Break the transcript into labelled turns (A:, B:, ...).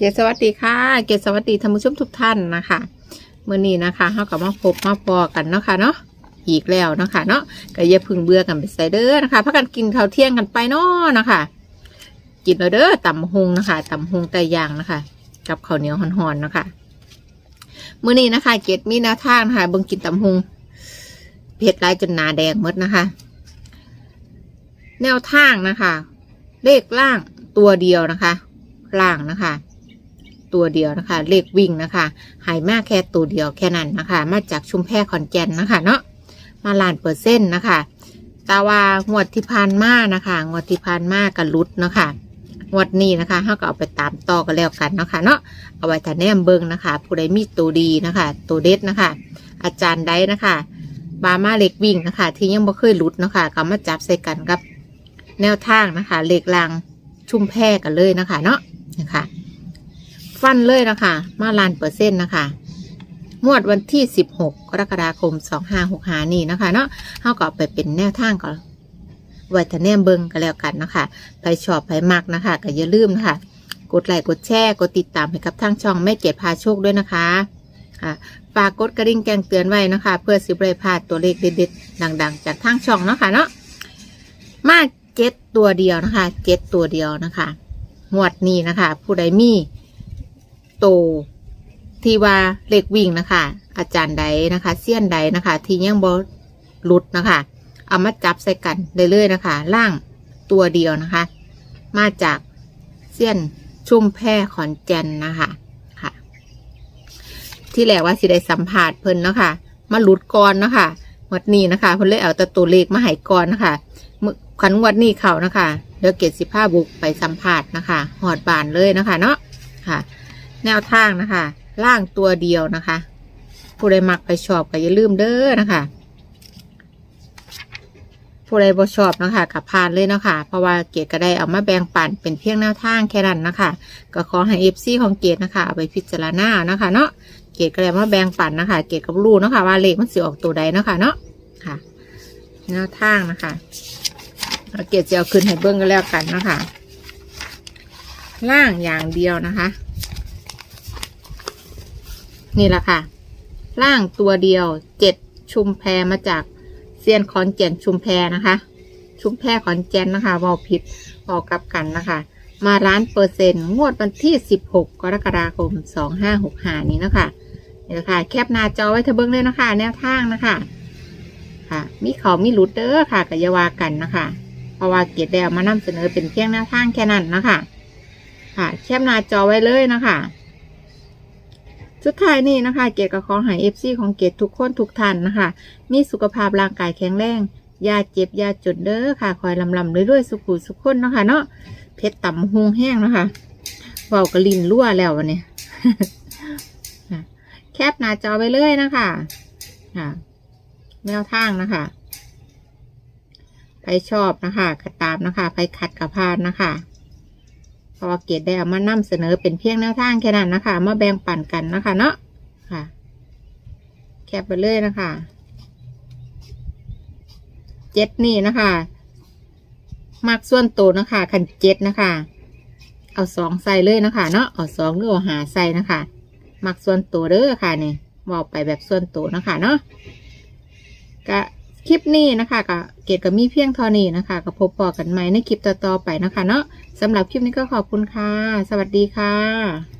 A: เกศสวัสดีค่ะ เกศสวัสดีท่านผู้ชมทุกท่านนะคะเมื่อนี้นะคะเรากับมาพบมาพอกันเนาะค่ะเนาะอีกแล้วเนาะคะเนาะก็อย่าพึ่งเบื่อกันไปใส่เด้อนะคะพักกันกินข้าวเที่ยงกันไปเนาะนะคะกินแล้วเด้อตำฮุงนะคะตำฮุงไก่ย่างนะคะ กับข้าวเหนียวห่อนๆนะคะเมื่อนี้นะคะ เกศมีแนวทางนะคะเบิ่งกินตำฮุงเผ็ดไรจนหนาแดงมดนะคะ แนวทางนะคะ เลขล่างตัวเดียวนะคะล่างนะคะ ตัวเดียวนะคะ เลขวิ่งนะคะหายมากแค่ตัวเดียวแค่นั้นนะคะ มาจากชุมแพขอนแก่นนะคะเนาะมาล้านเปอร์เซ็นต์นะคะต่ว่างวดที่ผ่านมานะคะงวดที่ผ่านมากันลุดนะคะงวดนี้นะคะเราก็เอาไปตามต่อกันแล้วกันนะคะเนาะเอาไว้แต่แนมเบิงนะคะ ผู้ใดมีตัวดีนะคะ ตัวเด็ดนะคะ อาจารย์ได้นะคะบามาเล็กวิ่งนะคะ ที่ยังบ่เคยลุดนะคะก็มาจับใส่กันกับ แนวทางนะคะ เลขลางชุ่มแพกันเลยนะคะ เนาะนะคะ ฟันเลยนะคะ มาลานเปอร์เซ็นต์นะคะงวดวันที่ 16 กรกฎาคม 2565 นี่นะคะ เนาะเท่ากับไปเป็นแนวทางก่อนไว้แต่แนมเบิงกันแล้วกันนะคะไปชอบไปมักนะคะ ก็อย่าลืมนะคะ กดไลค์กดแชร์ กดติดตามให้กับทางช่องแม่เกดพาโชคด้วยนะคะค่ะฝากกดกระดิ่งแจ้งเตือนไว้นะคะ เพื่อสิบไรพลาดตัวเลขเด็ดๆดัง ๆ จากทางช่องเนาะค่ะเนาะมาเจ็ดตัวเดียวนะคะเจ็ดตัวเดียวนะคะงวดนี้นะคะ ผู้ใดมี โตที่ว่าเลขวิ่งนะคะ อาจารย์ใดนะคะเสี้ยนใดนะคะ ที่ยังบอหลุดนะคะ เอามาจับใส่กันได้เลยนะคะ ล่างตัวเดียวนะคะ มาจากเสี้ยนชุ่มแพร่ขอนแก่นนะคะค่ะ ที่แรกว่าสิได้สัมผัสเพิ่นเนาะค่ะ มาหลุดก่อนเนาะค่ะวัดนี้นะคะเพิ่นเลยเอาต่ตัวเลขมาให้ก่อนนะคะมื้อขันวัดนี้เขานะคะเดี๋ยวเกตสิบห้าบุกไปสัมผัสนะคะหอดบานเลยนะคะ เนาะค่ะ แนวทางนะคะ ล่างตัวเดียวนะคะ ผู้ใดมักไปชอบก็อย่าลืมเด้อนะคะผู้ใดบ่ชอบนะคะกับพานเลยนะคะเพราะว่าเกดก็ได้เอามาแบ่งปันเป็นเพียงแนวทางแค่นั้นนะคะ ก็ขอให้เอฟซีของเกดนะคะเอาไปพิจารณานะคะเนาะเกดก็ได้มาแบ่งปันนะคะ เกดกับรู้เนะคะ ว่าเลขมันสิออกตัวใดนะคะเนาะค่ะ แนวทางนะคะเอาเกดจะเอาขึ้นให้เบิ้งกันแล้วกันนะคะ ล่างอย่างเดียวนะคะ นี่แหละค่ะ ล่างตัวเดียวเจ็ดชุมแพมาจากเซียนขอนแก่นชุมแพนะคะ ชุมแพขอนแก่นนะคะวอผิดพอกับกันนะคะ มาล้านเปอร์เซ็นต์งวดวันที่สิบหกกรกฎาคมสองห้าหกหานี้นะคะนี่แหละค่ะแคปหน้าจอไว้เธอเบิ้งเลยนะคะ แนวทางนะคะ ค่ะ มีเขามีหลุดเด้อค่ะกับยาวากันนะคะเพราะว่าเกียรติแล้วมานำเสนอเป็นเพียงแนวทางแค่นั้นนะคะ ค่ะ แคปหน้าจอไว้เลยนะคะ สุดท้ายนี่นะคะ เกดกับของหายเอฟซีของเกดทุกคนทุกท่านนะคะ มีสุขภาพร่างกายแข็งแรงยาเจ็บยาจนเด้อค่ะ คอยลำลำเรื่อยๆสุขุสุขคนนะคะเนาะเพชรต่ำหงแห้งนะคะเบากระลินรั่วแล้ววันนี้แคปหน้าจอไปเลยนะคะค่ะแนวทางนะคะใครชอบนะคะกระตามนะคะใครขัดกระพานนะคะ เพราะว่าเกดได้เอามานำเสนอเป็นเพียงแนวทางแค่นั้นนะคะ มาแบ่งปันกันนะคะเนาะค่ะ แคปไปเลยนะคะเจ็ดนี่นะคะมักส่วนตัวนะคะคันเจ็ดนะคะ เอาสองใส่เลยนะคะเนาะเอาสองหรือเอาหาใส่นะคะมักส่วนตัวเด้อค่ะนี่บอกไปแบบส่วนตัวนะคะเนาะกะ คลิปนี้นะคะกับเกดกับมีเพียงเท่านี้นะคะก็พบปอกันใหม่ในคลิปต่อๆไปนะคะเนาะสำหรับคลิปนี้ก็ขอบคุณค่ะ สวัสดีค่ะ